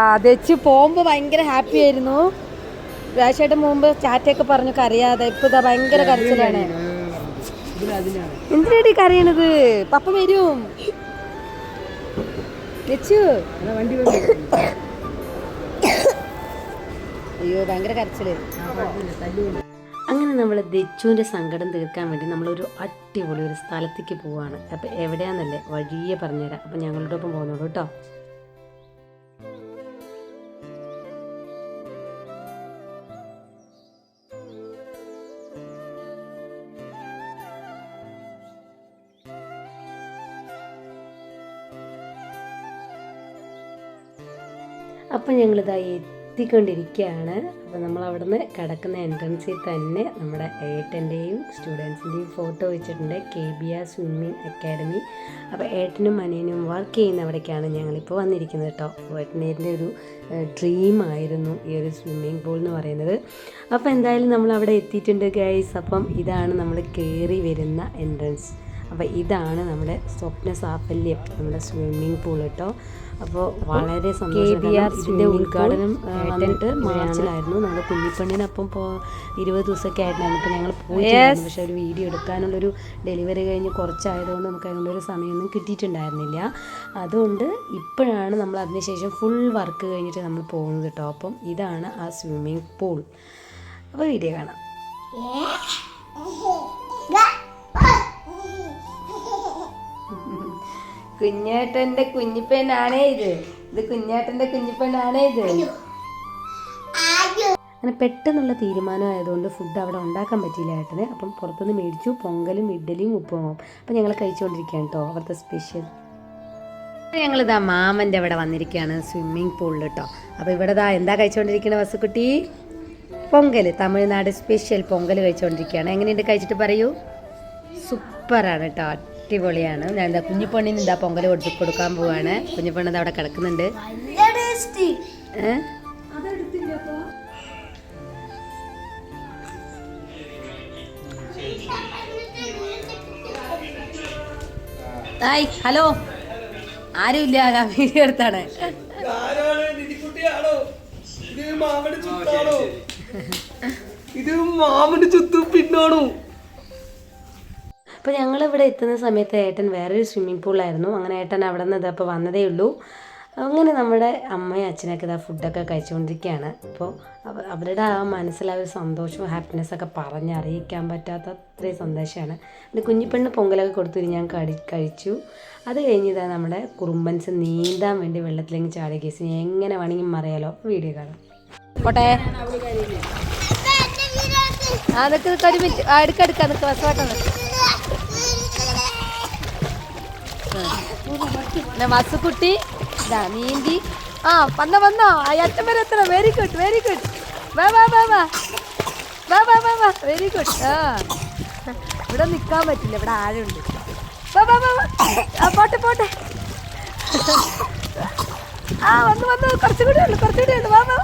അതെച്ച് പോകുമ്പോൾ ഭയങ്കര ഹാപ്പി ആയിരുന്നു. രാശിയായിട്ട് മുമ്പ് ചാറ്റൊക്കെ പറഞ്ഞു കരയാതെ. ഇപ്പൊ ഇതാ ഭയങ്കര കരച്ചിലാണ്. എന്തിനാടി കരയണത്? പപ്പ വരും. അയ്യോ ഭയങ്കര കരച്ചിൽ. അങ്ങനെ നമ്മൾ ദച്ചുവിന്റെ സങ്കടം തീർക്കാൻ വേണ്ടി നമ്മളൊരു അടിപൊളി ഒരു സ്ഥലത്തേക്ക് പോവുകയാണ് അപ്പോൾ എവിടെയാണെന്നല്ലേ വഴിയെ പറഞ്ഞുതരാം. അപ്പോൾ ഞങ്ങളുടെ ഒപ്പം പോകുന്നുള്ളൂ കേട്ടോ. അപ്പം ഞങ്ങളിതാ എത്തിക്കൊണ്ടിരിക്കുകയാണ്. അപ്പോൾ നമ്മൾ അവിടുന്ന് കിടക്കുന്ന എൻട്രൻസിൽ തന്നെ നമ്മുടെ ഏട്ടന്റെയും സ്റ്റുഡൻസിന്റെയും ഫോട്ടോ വെച്ചിട്ടുണ്ട്. K B R swimming academy അപ്പോൾ ഏട്ടനും അനിയനും വർക്ക് ചെയ്യുന്ന അവിടേക്കാണ് ഞങ്ങളിപ്പോൾ വന്നിരിക്കുന്നത് കേട്ടോ. ഏട്ടനേന്റെ ഒരു ഡ്രീം ആയിരുന്നു ഈ ഒരു സ്വിമ്മിങ് പൂൾ എന്ന് പറയുന്നത്. അപ്പോൾ എന്തായാലും നമ്മൾ അവിടെ എത്തിയിട്ടുണ്ട് ഗൈസ് അപ്പം ഇതാണ് നമ്മൾ കയറി വരുന്ന എൻട്രൻസ് അപ്പോൾ ഇതാണ് നമ്മുടെ സ്വപ്ന സാഫല്യം നമ്മുടെ സ്വിമ്മിംഗ് പൂൾ കേട്ടോ. അപ്പോൾ വളരെ സന്തോഷം. ഉദ്ഘാടനം വന്നിട്ട് മാർച്ചിലായിരുന്നു. നമ്മുടെ കുഞ്ഞിപ്പണ്ണിനൊപ്പം പോ ഇരുപത് ദിവസമൊക്കെ ആയിട്ടുണ്ടായിരുന്നു. അപ്പോൾ ഞങ്ങൾ പോയിട്ടുണ്ടായിരുന്നു. പക്ഷേ ഒരു വീഡിയോ എടുക്കാനുള്ളൊരു ഡെലിവറി കഴിഞ്ഞ് കുറച്ചായതുകൊണ്ട് നമുക്ക് അതിനുള്ളൊരു സമയമൊന്നും കിട്ടിയിട്ടുണ്ടായിരുന്നില്ല. അതുകൊണ്ട് ഇപ്പോഴാണ് നമ്മൾ അതിനുശേഷം ഫുൾ വർക്ക് കഴിഞ്ഞിട്ട് നമ്മൾ പോകുന്നത് കേട്ടോ. അപ്പം ഇതാണ് ആ സ്വിമ്മിംഗ് പൂൾ അപ്പോൾ വീഡിയോ കാണാം. കുഞ്ഞേട്ടന്റെ കുഞ്ഞിപ്പെണ്ണാണേ ഇത്. ഇത് കുഞ്ഞേട്ടന്റെ കുഞ്ഞിപ്പെണ്ണാണേ ഇത്. അങ്ങനെ പെട്ടെന്നുള്ള തീരുമാനമായതുകൊണ്ട് ഫുഡ് അവിടെ ഉണ്ടാക്കാൻ പറ്റിയില്ല ഏട്ടന്. അപ്പം പുറത്തുനിന്ന് മേടിച്ചു. പൊങ്കലും ഇഡ്ഡലിയും ഉപ്പുമാവും. അപ്പം ഞങ്ങൾ കഴിച്ചുകൊണ്ടിരിക്കുകയാണ് കേട്ടോ അവിടുത്തെ സ്പെഷ്യൽ ഞങ്ങളിതാ മാമന്റെ അവിടെ വന്നിരിക്കുകയാണ് സ്വിമ്മിങ് പൂളിൽ കേട്ടോ അപ്പോൾ ഇവിടെ ദാ എന്താ കഴിച്ചുകൊണ്ടിരിക്കുന്നത് വസുക്കുട്ടി? പൊങ്കൽ തമിഴ്നാട് സ്പെഷ്യൽ പൊങ്കൽ കഴിച്ചുകൊണ്ടിരിക്കുകയാണ്. എങ്ങനെയുണ്ട് കഴിച്ചിട്ട് പറയൂ? സൂപ്പറാണ് കേട്ടോ അടിപൊളിയാണ്. ഞാൻ എന്താ കുഞ്ഞിപ്പെണ്ണിന് എന്താ പൊങ്കൽ കൊടുത്ത് കൊടുക്കാൻ പോവാണ്. കുഞ്ഞിപ്പെണ്ണ് ദാ അവിടെ കിടക്കുന്നുണ്ട്? Hi hello. ആരുമില്ല ഇല്ല വീഡിയോ എടുത്താണ്. ആരാണ് നിധിക്കുട്ടിയാണോ? ഇത് മാമന്റെ ചുത്തു ഇത് മാമന്റെ ചുത്തും പിന്നാണോ? അപ്പോൾ ഞങ്ങൾ ഇവിടെ എത്തുന്ന സമയത്ത് ഏട്ടൻ വേറൊരു സ്വിമ്മിംഗ് പൂളായിരുന്നു അങ്ങനെ ഏട്ടൻ അവിടെ നിന്ന് ഇതപ്പോൾ വന്നതേ ഉള്ളൂ. അങ്ങനെ നമ്മുടെ അമ്മയും അച്ഛനൊക്കെ ഇതാ ഫുഡൊക്കെ കഴിച്ചുകൊണ്ടിരിക്കുകയാണ് അപ്പോൾ അവരുടെ ആ മനസ്സിൽ ആ ഒരു സന്തോഷവും ഹാപ്പിനെസ് ഒക്കെ പറഞ്ഞറിയിക്കാൻ പറ്റാത്ത അത്രയും സന്തോഷമാണ് പിന്നെ കുഞ്ഞിപ്പെണ്ണ് പൊങ്കലൊക്കെ കൊടുത്തു ഞാൻ കടി കഴിച്ചു. അത് കഴിഞ്ഞ് ഇതാ നമ്മുടെ കുറുമ്പൻസ് നീന്താൻ വേണ്ടി വെള്ളത്തിലേക്ക് ചാടിയ കേസ്. എങ്ങനെ വേണമെങ്കിൽ മറിയാലോ. വീഡിയോ കാണാം. പോട്ടെ. ആ നിൽക്ക് നിൽക്ക് ഒരു മിനിറ്റ്. നിൽക്ക് വസുക്കുട്ടി ഇതാ നീന്തി. ആ വന്ന വന്നോ. ആ അറ്റം വരെ എത്തണം. വെരി ഗുഡ് വെരി ഗുഡ് വാ വാ വാ വാ. വാ വാ വാ വാ. വെരി ഗുഡ് ആ. ഇവിടെ നിൽക്കാൻ പറ്റില്ല. ഇവിടെ ആഴുണ്ട് വാ വാ വാ ആ പോട്ടെ പോട്ടെ. ആ വന്ന് വന്ന്. കുറച്ചും കൂടി ഉള്ളു കുറച്ചും കൂടി വാ വാ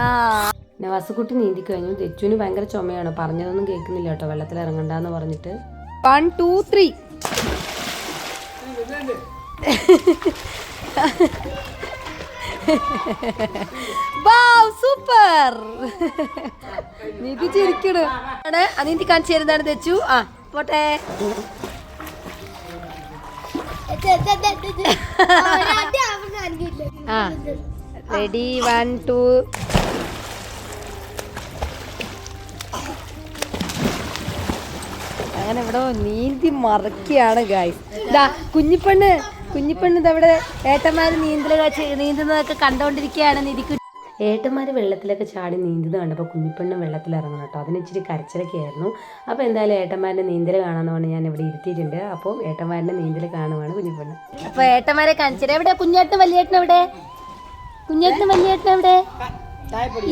ആ. പിന്നെ വസുക്കുട്ടി നീന്തി കഴിഞ്ഞു. തെച്ചുവിന് ഭയങ്കര ചുമയാണ്. പറഞ്ഞതൊന്നും കേൾക്കുന്നില്ല കേട്ടോ. വെള്ളത്തിൽ ഇറങ്ങണ്ടെന്ന് പറഞ്ഞിട്ട്. One two three super. നീതി ചിരിക്കണ്. ആണ്. ആ നീന്തി കാണിച്ചു തരുന്നതാണ് തെച്ചു. ആ പോട്ടെ. ആ റെഡി വൺ ടു ഇവിടെ നീന്തി മറക്കുകയാണ് ഗായ്സ് ഇതാ കുഞ്ഞിപ്പെണ്ണ് കുഞ്ഞിപ്പെണ്ണ് ഇതവിടെ ഏട്ടന്മാര് നീന്തലൊക്കെ നീന്തുന്നതൊക്കെ കണ്ടോണ്ടിരിക്കുകയാണ് നിധിക്ക് ഏട്ടന്മാർ വെള്ളത്തിലൊക്കെ ചാടി നീന്തുന്നത് കണ്ടപ്പോൾ കുഞ്ഞിപ്പെണ്ണും വെള്ളത്തിൽ ഇറങ്ങണം കേട്ടോ. അതിന് ഇച്ചിരി കരച്ചിലൊക്കെ ആയിരുന്നു. അപ്പോൾ എന്തായാലും ഏട്ടന്മാരുടെ നീന്തൽ കാണാമെന്ന് പറഞ്ഞ് ഞാൻ ഇവിടെ ഇരുത്തിയിട്ടുണ്ട്. അപ്പോൾ ഏട്ടന്മാരുടെ നീന്തൽ കാണുവാണ് കുഞ്ഞിപ്പെണ്ണ്. അപ്പോൾ ഏട്ടന്മാരെ കാണിച്ചത് എവിടെ? കുഞ്ഞേട്ടൻ വലിയേട്ടൻ എവിടെ? കുഞ്ഞേട്ടൻ വലിയേട്ടൻ എവിടെ?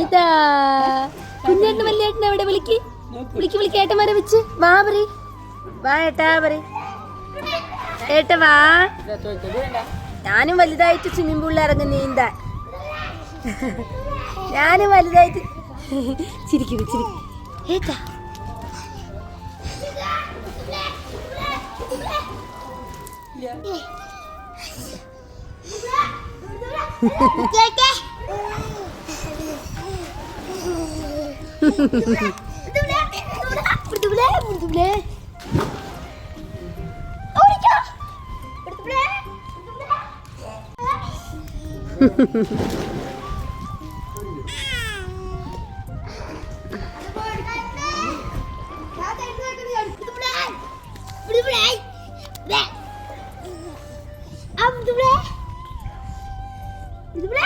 ഇതാ കുഞ്ഞേട്ടൻ വലിയേട്ടൻ എവിടെ? വിളിക്ക്. വിളിക്ക് വിളിക്ക്. ഏട്ടന്മാരെ വെച്ച് വാ പറ വാ ഏട്ടാ പറ ഏട്ട വാ. ഞാനും വലുതായിട്ട് സ്വിമ്മിംഗ് പൂളിൽ ഇറങ്ങും നീന്താൻ. ഞാനും വലുതായിട്ട് ചിരിക്കും ചിരിക്കും. ഏട്ടാ.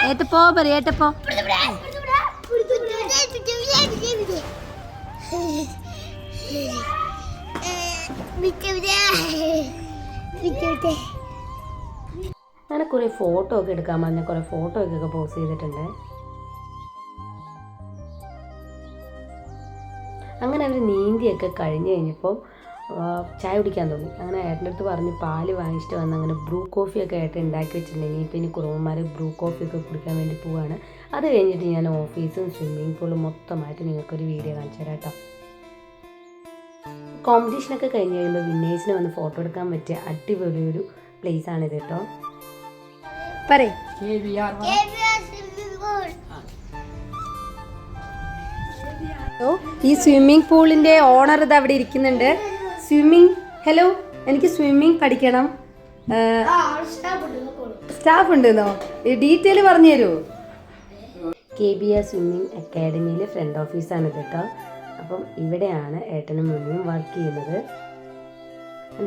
ഏത്തപ്പോ പറയേട്ടപ്പോ അങ്ങനെ കുറേ ഫോട്ടോ ഒക്കെ എടുക്കാൻ പറഞ്ഞ കുറേ ഫോട്ടോ ഒക്കെ പോസ് ചെയ്തിട്ടുണ്ട്. അങ്ങനെ അവർ നീന്തിയൊക്കെ കഴിഞ്ഞ് കഴിഞ്ഞപ്പോൾ ചായ കുടിക്കാൻ തോന്നി. അങ്ങനെ ഏട്ടന്റെ അടുത്ത് പറഞ്ഞ് പാൽ വാങ്ങിച്ചിട്ട് വന്ന് അങ്ങനെ ബ്രൂ കോഫിയൊക്കെ ഏട്ടൻ ഉണ്ടാക്കി വെച്ചിട്ടുണ്ടെങ്കിൽ ഇപ്പം ഇനി കുറുമന്മാർ ബ്രൂ കോഫിയൊക്കെ കുടിക്കാൻ വേണ്ടി പോവുകയാണ് അത് കഴിഞ്ഞിട്ട് ഞാൻ ഓഫീസും സ്വിമ്മിംഗ് പൂളും മൊത്തമായിട്ട് നിങ്ങൾക്കൊരു വീഡിയോ കാണിച്ചു തരാം കേട്ടോ. കോമ്പറ്റീഷനൊക്കെ കഴിഞ്ഞ് കഴിയുമ്പോൾ വിന്നേഴ്സിന് വന്ന് ഫോട്ടോ എടുക്കാൻ പറ്റിയ അടിപൊളി ഒരു പ്ലേസ് ആണിത് കേട്ടോ പറയേ. ഈ സ്വിമ്മിംഗ് പൂളിന്റെ ഓണർ ഇത് അവിടെ ഇരിക്കുന്നുണ്ട്. സ്വിമ്മിംഗ് ഹലോ എനിക്ക് സ്വിമ്മിംഗ് പഠിക്കണം. സ്റ്റാഫ് ഉണ്ടെന്നോ? ഡീറ്റെയിൽ പറഞ്ഞു തരുമോ കെ ബി ആർ സ്വിമ്മിംഗ് അക്കാഡമിയിലെ ഫ്രണ്ട് ഓഫീസാണ് കേട്ടോ അപ്പം ഇവിടെയാണ് ഏട്ടനും മമ്മിയും വർക്ക് ചെയ്യുന്നത്.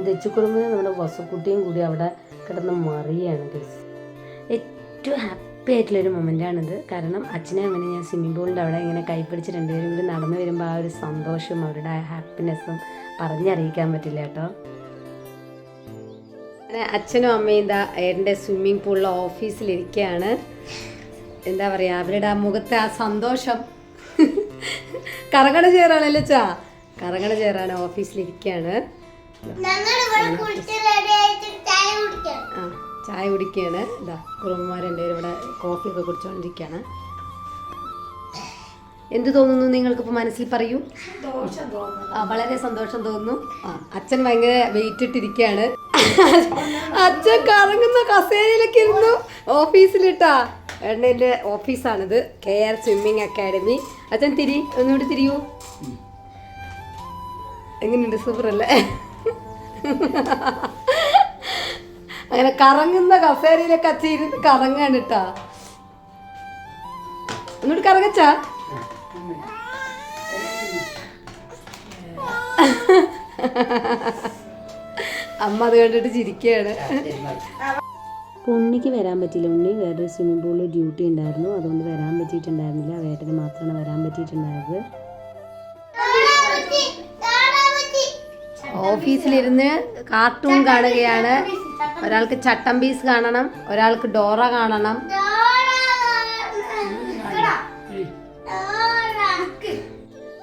ദച്ചുക്കുറുമ്പിന് നമ്മുടെ വസുക്കുട്ടിയും കൂടി അവിടെ കിടന്ന് മറിയാണ് ഗസ് ഏറ്റവും ഹാപ്പി ആയിട്ടുള്ളൊരു മൊമെന്റാണിത് കാരണം അച്ഛനെ അമ്മനെ ഞാൻ സ്വിമ്മിംഗ് പൂളിന്റെ അവിടെ ഇങ്ങനെ കൈപ്പിടിച്ച് രണ്ടുപേരും കൂടി നടന്നു വരുമ്പോൾ ആ ഒരു സന്തോഷം അവരുടെ ഹാപ്പിനെസ്സും പറഞ്ഞറിയിക്കാൻ പറ്റില്ല കേട്ടോ. അച്ഛനും അമ്മയും ഇതാ ഏട്ടന്റെ സ്വിമ്മിംഗ് പൂളിലെ ഓഫീസിലിരിക്കുകയാണ് എന്താ പറയുക അവരുടെ ആ മുഖത്തെ ആ സന്തോഷം കറങ്ങണ ചേറാണല്ലേ ചാ? കറങ്ങണ ചേരാണ് ഓഫീസിലിരിക്കുകയാണ് ആ ചായ കുടിക്കുകയാണ് ഇതാ കുറുമ്മമാരെന്റെ ഇവിടെ ഒക്കെ കുടിച്ചുകൊണ്ടിരിക്കുകയാണ് എന്ത് തോന്നുന്നു നിങ്ങൾക്കിപ്പോൾ മനസ്സിൽ പറയൂ? ആ വളരെ സന്തോഷം തോന്നുന്നു. ആ അച്ഛൻ ഭയങ്കര വെയിറ്റ് ഇട്ടിരിക്കുകയാണ് അച്ഛൻ കറങ്ങുന്ന കസേരയിലൊക്കെ ഇരുന്നു ഓഫീസിലിട്ടാ. എണ്ണന്റെ ഓഫീസാണിത്. K R swimming academy. അച്ഛൻ തിരി ഒന്നുകൂടി തിരിയൂ. എങ്ങനെയുണ്ട്? സൂപ്പർ അല്ലേ അങ്ങനെ കറങ്ങുന്ന കസേരയിലൊക്കെ അച്ഛൻ കറങ്ങാണ് കേട്ടാ ഒന്നുകൂടി കറങ്ങച്ചാ? അമ്മ അത് കണ്ടിട്ട് ചിരിക്കുകയാണ് അപ്പോൾ ഉണ്ണിക്ക് വരാൻ പറ്റിയില്ല ഉണ്ണി വേറൊരു സ്വിമ്മിംഗ് പൂളിൽ ഡ്യൂട്ടി ഉണ്ടായിരുന്നു. അതുകൊണ്ട് വരാൻ പറ്റിയിട്ടുണ്ടായിരുന്നില്ല. വേട്ടന് മാത്രമാണ് വരാൻ പറ്റിയിട്ടുണ്ടായത്. ഓഫീസിലിരുന്ന് കാർട്ടൂൺ കാണുകയാണ്. ഒരാൾക്ക് ചട്ടം പീസ് കാണണം ഒരാൾക്ക് ഡോറ കാണണം.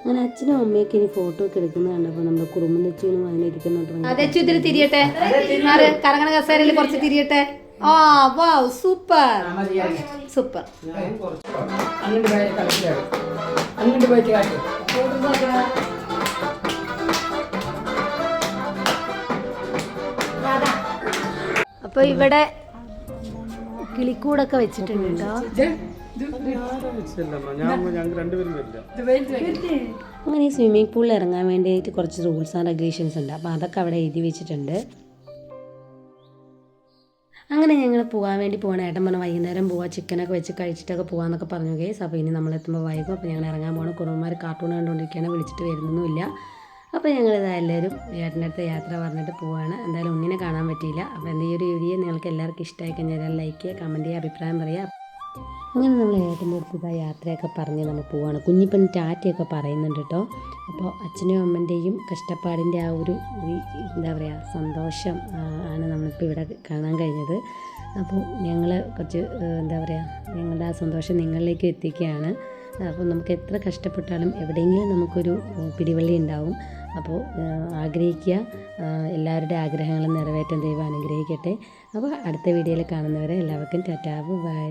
അങ്ങനെ അച്ഛനും അമ്മയൊക്കെ ഇനി ഫോട്ടോ ഒക്കെ എടുക്കുന്നത് കണ്ടപ്പോൾ നമ്മുടെ കുടുംബം അച്ഛനും അങ്ങനെ ഇരിക്കുന്നുണ്ട് അതെ ഇതിൽ തിരിയട്ടെ? കറങ്ങണ കസേരയിൽ കുറച്ച് തിരിയട്ടെ? ആ വാവ് സൂപ്പർ. സൂപ്പർ. അങ്ങോട്ട് പോയി കളിച്ചിലാണ് അങ്ങോട്ട് പോയിട്ട് കാട്ടി. അപ്പൊ ഇവിടെ കിളിക്കൂടൊക്കെ വെച്ചിട്ടുണ്ട് കേട്ടോ. അങ്ങനെ ഈ സ്വിമ്മിംഗ് പൂളിൽ ഇറങ്ങാൻ വേണ്ടിയിട്ട് കുറച്ച് റൂൾസ് ആൻഡ് റെഗുലേഷൻസ് ഉണ്ട്. അപ്പോൾ അതൊക്കെ അവിടെ എഴുതി വെച്ചിട്ടുണ്ട്. അങ്ങനെ ഞങ്ങൾ പോകാൻ വേണ്ടി പോകണം ഏട്ടൻ പറഞ്ഞു വൈകുന്നേരം പോവാം. ചിക്കനൊക്കെ വെച്ച് കഴിച്ചിട്ടൊക്കെ പോകാമെന്നൊക്കെ പറഞ്ഞു കേസ് അപ്പോൾ ഇനി നമ്മൾ എത്തുമ്പോൾ വൈകും. അപ്പോൾ ഞങ്ങൾ ഇറങ്ങാൻ പോകണം കുറുമാർ കാർട്ടൂൺ കണ്ടുകൊണ്ടിരിക്കുകയാണ് വിളിച്ചിട്ട് വരുന്നൊന്നുമില്ല. അപ്പോൾ ഞങ്ങൾ എല്ലാവരും ഏട്ടന്റെ അടുത്ത് യാത്ര പറഞ്ഞിട്ട് പോവാണ്. എന്തായാലും ഒന്നിനെ കാണാൻ പറ്റിയില്ല. അപ്പോൾ എന്റെ ഈ ഒരു വീഡിയോ നിങ്ങൾക്ക് എല്ലാവർക്കും ഇഷ്ടമായി കഴിഞ്ഞാൽ ലൈക്ക് ചെയ്യുക കമന്റ് ചെയ്യുക അഭിപ്രായം പറയുക. അങ്ങനെ നമ്മൾ ഏട്ടന്റെ അടുത്ത് ഇതാ യാത്രയൊക്കെ പറഞ്ഞ് നമ്മൾ പോവാണ്. കുഞ്ഞിപ്പൻ ടാറ്റയൊക്കെ പറയുന്നുണ്ട് കേട്ടോ. അപ്പോൾ അച്ഛനും അമ്മന്റെയും കഷ്ടപ്പാടിന്റെ ആ ഒരു എന്താ പറയുക സന്തോഷം ആണ് നമ്മളിപ്പോൾ ഇവിടെ കാണാൻ കഴിഞ്ഞത്. അപ്പോൾ ഞങ്ങൾ കുറച്ച് എന്താ പറയുക ഞങ്ങളുടെ ആ സന്തോഷം നിങ്ങളിലേക്ക് എത്തിക്കുകയാണ്. അപ്പോൾ നമുക്ക് എത്ര കഷ്ടപ്പെട്ടാലും എവിടെയെങ്കിലും നമുക്കൊരു പിടിവള്ളി ഉണ്ടാവും. അപ്പോൾ ആഗ്രഹിക്കുക എല്ലാവരുടെ ആഗ്രഹങ്ങളും നിറവേറ്റാൻ ദൈവം അനുഗ്രഹിക്കട്ടെ. അപ്പോൾ അടുത്ത വീഡിയോയിൽ കാണുന്നവരെ എല്ലാവർക്കും ടാറ്റാ ബൈ.